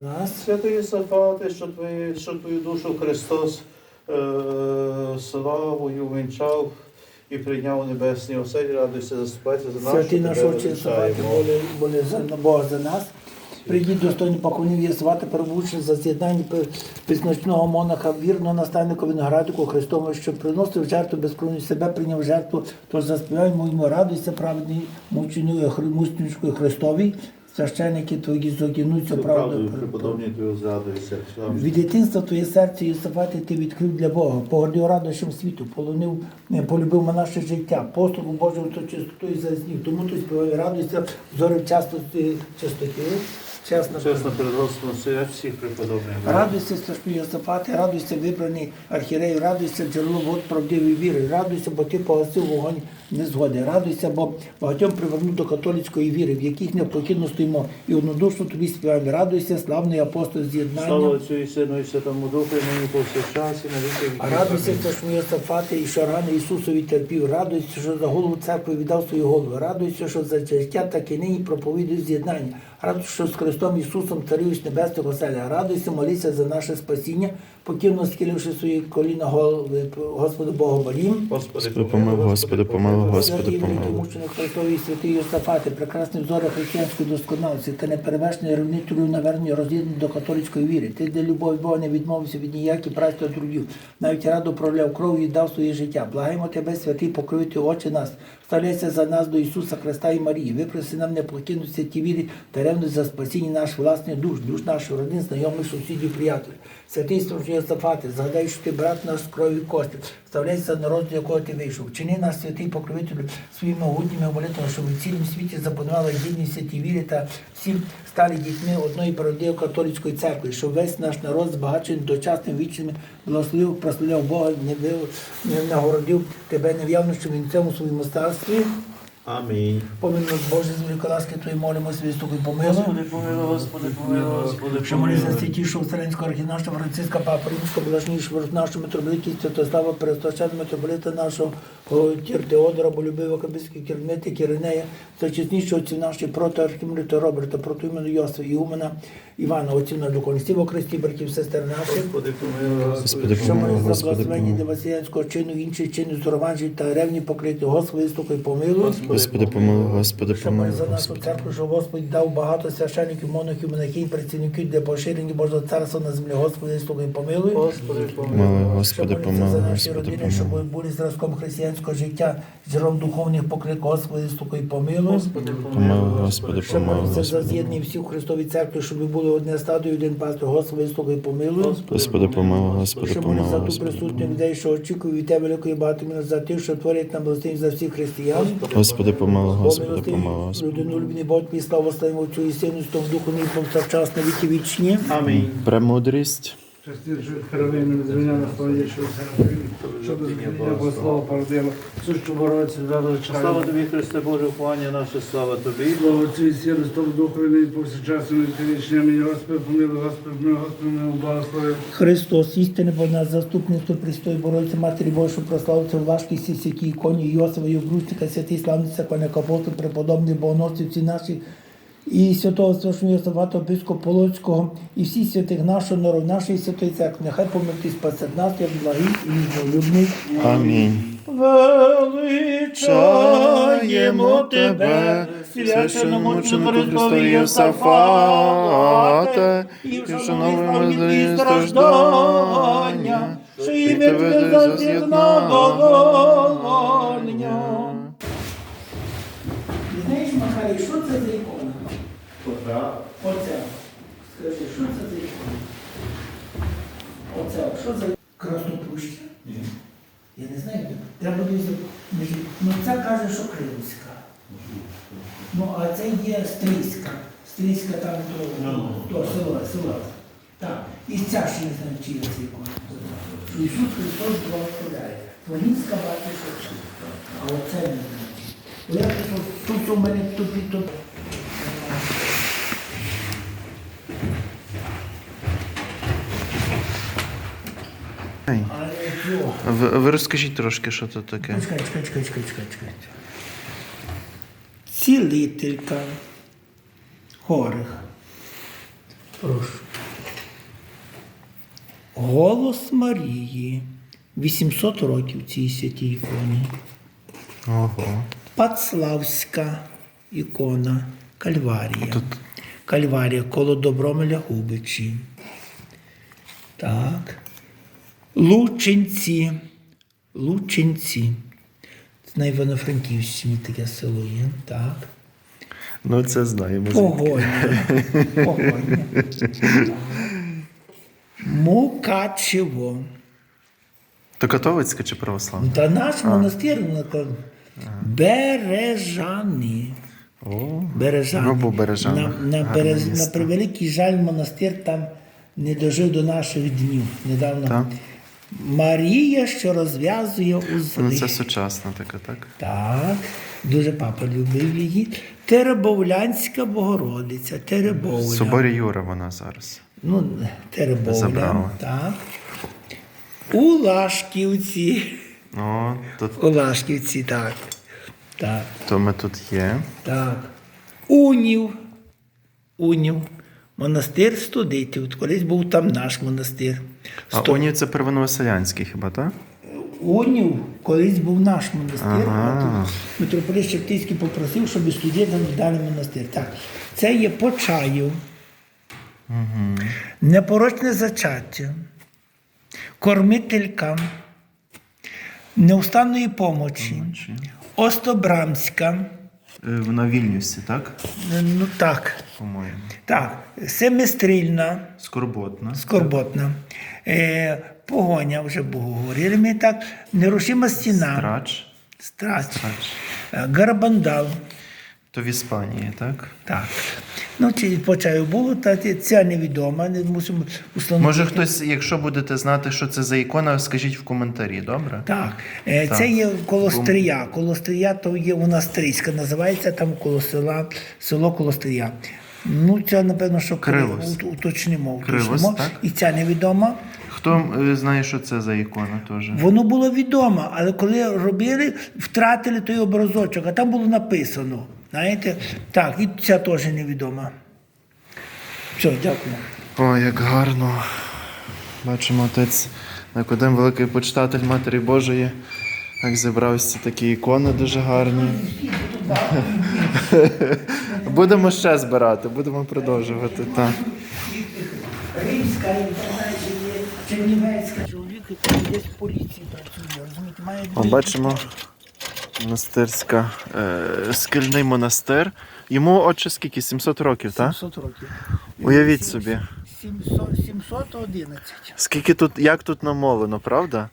Нас. Святий Єсафате, що, твої, що твою душу Христос е, славою вінчав і прийняв у небесній оселі, радуйся, заступайся за нашу Святий наш Отче, Єсафати, величаємо. боли, боли за Бога за нас. Прийдіть достойні поклонів Єсафати, перебувши за з'єднання пісночного монаха, вірного наставника виноградику Христового, що приносив жертву безкровну себе, прийняв жертву, тож заспіваємо йому, радуйся, праведний мученою мученичкою Христовій, священники твої зогінуться Цю правду. Від дитинства твоє серце і Єсафати ти відкрив для Бога, погордив радощем світу, полонив, полюбив на наше життя, послугу Божу то чистоту і зазнів. Тому ти співає радуйся, в частості чистоти, чесно. Чесно перед Господом стоять всіх преподобних. Радуйся, страшний Йосафати, радуйся, вибраний архірею, радуйся, джерело вод правдивої віри, радуйся, бо ти погасив вогонь незгоди. Радуйся, бо багатьом привернув до католицької віри, в яких необхідно стоїмо, і однодушно тобі співаємо. Радуйся, славний апостол Слава. Отцю і Сину і Святому Духу, і нині повсякчас, і на віки А віків. радуйся, Амінь. страшний Йосафати, і що рано Ісусові терпів. Радуйся, що за голову церкви віддав свою голову. Радуйся, що за життя так і нині проповідує з'єднання. Радуйся, що з Христом Ісусом царюєш небесних оселя. Радуйся, молися за наше спасіння, покірно скиливши свої коліна голови Господу Богу молім. Господи, Господи, помилуй, Господи, помилуй, Господи, помилуй. мученик Христовий святий Йосафати, прекрасний взори християнської досконалості, та неперевершений ревнителю навернення роз'єднаний до католицької віри. Ти для любові Бога не відмовився від ніяких праці та трудів. Навіть раду проляв кров і дав своє життя. Благаємо тебе, святий покровити очі нас. Ставляйся за нас до Ісуса Христа і Марії. Випроси нам не покинутися ті вірі та ревність за спасіння наш власний душ, душ наших родин, знайомих, сусідів, приятелів. Святий Сторожній Йосафати, згадай, що ти брат наш з крові кості. Вставляйся народ, з якого ти вийшов. Чини нас, святий покровителю, своїми могутніми молитвами, щоб у цілім світі запанувала єдність святі вірі та всім стали дітьми одної правдивої католицької церкви, щоб весь наш народ збагачений дочасним вічним благословив, прославляв Бога, не, не нагородив тебе нев'явнощим вінцем у своєму царстві. Амінь. Помилуй нас, Боже, з великої ласки Твої молимося, виступи помилуй. Господи, помилуй, Господи, помилуй, Господи, Що молися помилуй. святішого Вселенського архінаша Франциска, Папа Римського, блажнішого нашого митрополиті Святослава, Перестача митрополита нашого, Тір Теодора, Болюбива, Кабиський Кірмети, Кіринея, зачеснішого отців наших, проти архімліта Роберта, проти імenu Йосифа, Іумена, Івана, отців на духовності, во Христі, братів, сестер наших. Господи, помилуй, Господи, Що помилуй, молиться за Господи, благословення помилуй. Девасіянського чину, інших чинів зорованжі та ревні покрити. Господи, слухай, помилуй. Господи, помилуй, Господи, помилуй, ми за нашу церкву, що Господь дав багато священників, монахів, монахів, працівників для поширення Божого царства на землі. Господи, слухай, помилуй. Господи, Помилуй, помилуй. Господи, помилуй, за наші родини, щоб помилуй. були зразком християнського життя, джерелом духовних поклик. Господи, слухай, помилуй. Господи, Помилуй, Господи, Що помилуй, молиться за з'єднання всіх у Христовій церкві, щоб були одне стадо і один пастор. Господи, слухай, помилуй. Господи, помилуй, Господи, Що помилуй, за ту присутню людей, що очікують від тебе великої багатоміна за тих, що творять нам благословення за всіх християн. Господи, Господи, Господи, помилуй, Господи. людину любний Бог, твій слава славимо Отцю і Сину, і Святому Духу, нині повсякчас на віки вічні. Амінь. Премудрість. Частіше первинним звільняна славнішого Серафим, щоб звільнення Богослова породило, сущу бороться за Слава тобі, Христе Боже, ухвання наше, слава тобі. Слава Отцю і з того Духу, і нині повсякчас, і вічні. Амінь. Господи, помилуй, Господи, помилуй, Господи, помилуй, благослови. Христос, істинне бо нас заступництво престой боротися Матері Божої, прославиться в важкій сісякі іконі Йосифа і обручника, святий славний церкваник апостол, преподобний богоносцівці наші, і святого Священного Йосифата Епископа Полоцького, і всі святих нашого народу, нашої святої церкви, нехай помилки спасет нас, як благий і любний. Амінь. Величаємо тебе, священномученику Христові Єсафате, і вшановуємо твої страждання, що і ім'я тебе з'єднання. Знаєш, Махарі, що це за ікона? Оце. Скажи, що це за ікона? Оце, що за краснопуща? Я не знаю, треба буде за- Ну це каже, що кримська. Ну, а це є стрійська. Стрійська там то, то села, села. Так. І ця ще не знаю, чи є це ікона. Ісус Христос благословляє. Волінська бачить, що це. А оце не знаю. Я тут у мене тупі тут. Але цього. Ви, ви розкажіть трошки, що це таке. Чекай, чекай, чекай, чекай, чекай, чекай. Цілителька хворих. Прошу. Голос Марії. 800 років цій святій іконі. Ого. Пацлавська ікона Кальварія. Тут- Кальварія коло Добромеля Губичі. Так. Лучинці. Лучинці. Це на Івано-Франківщині таке село є. Так. Ну, це знаємо. Погоня. Погоня. Мукачево. То католицьке чи православне? Та наш монастир ну, Бережани. О, Бережани. Ну, Бережани. На, на, берез, на превеликий жаль, монастир там не дожив до наших днів. Недавно. Так. Марія, що розв'язує узли. ну це сучасна така, так? Так, дуже папа любив її. Теребовлянська Богородиця, Теребовля. Соборі Юра вона зараз. Ну, Теребовля. Забрала. Так. У Лашківці. О, тут У Лашківці, так. Так, то ми тут є. так. Унів. Унів. Монастир студитів. Колись був там наш монастир. А Сто- Унів це первоновоселянський хіба, так? Унів колись був наш монастир. Ага. Митрополит Шептицький попросив, щоб студентам дали монастир. Так. Це є Почаїв. Непорочне зачаття. Кормителька. Неустанної помочі. Остобрамська. Е, Вона в Вільнюсі, так? Ну так. По-моєму. Так. Семистрільна. Скорботна. Скорботна. Е, погоня вже говорили ми так. Нерушима стіна. Трач. Страч. Трач. Е, Гарбандал. То в Іспанії, так? Так. Ну, чи по чаю було, та ця невідома, не мусимо установити. Може хтось, якщо будете знати, що це за ікона, скажіть в коментарі, добре? Так. Е, Так. Це є коло Стрия. Коло Стрия то є у нас Стрийська, називається там коло села, село коло Стрия. Ну, це, напевно, що Крилос. уточнимо. Крилос, уточнимо. так? І ця невідома. Хто е, знає, що це за ікона теж? Воно було відомо, але коли робили, втратили той образочок, а там було написано. Знаєте? Так, і ця теж невідома. Все, дякую. О, як гарно. Бачимо, отець Никодим, великий почитатель Матері Божої. Як зібрався такі ікони дуже гарні. Будемо ще збирати, будемо продовжувати. Так. Римська, я чи є Чернівецька. Чоловік, десь в поліції працює, розумієте, має бачимо монастирська, е, скельний монастир. Йому отже скільки? 700 років, так? 700 років. Уявіть собі. 700, 711. Скільки тут, як тут намолено, правда?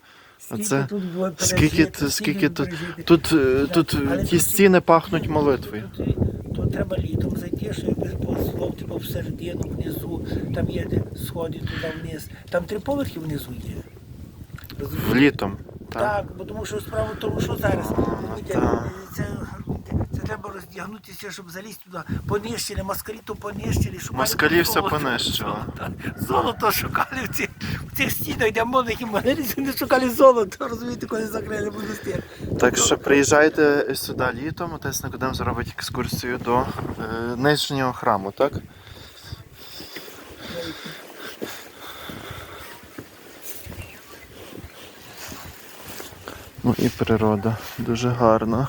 Скільки тут було скільки, пережити, скільки тут, тут, е, тут Але ті стіни пахнуть молитвою. Тут, тут треба літом зайти, щоб послов, типу всередину, внизу, там є де сходи туди вниз. Там три поверхи внизу є. Розумієте? Літом. Так. Так, бо тому що справа в тому, що зараз так. це, це треба роздягнутися, щоб залізти туди. Понищили, москалі то понищили, шукали. Москалі все понищили. Золото, шукали в цих, в цих стінах, де монахи молилися, вони шукали золото, розумієте, коли закрили монастир. Так що приїжджайте сюди літом, отець Никодим зробить екскурсію до е, нижнього храму, так? Ну і природа дуже гарна.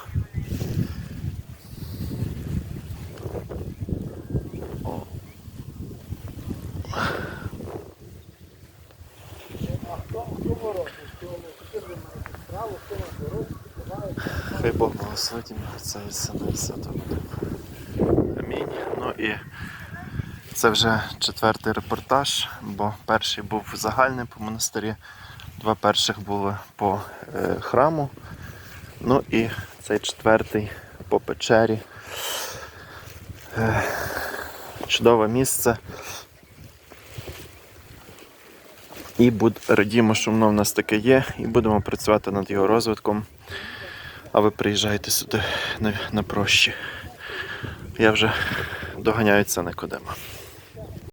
Бог благословить ім'я Отця і Сина і Святого Духа. Амінь. Ну і це вже четвертий репортаж, бо перший був загальний по монастирі, два перших були по е, храму. Ну і цей четвертий по печері. Е, чудове місце. І буд, радімо, що воно в нас таке є, і будемо працювати над його розвитком. А ви приїжджаєте сюди на, на прощі. Я вже доганяю це Никодима.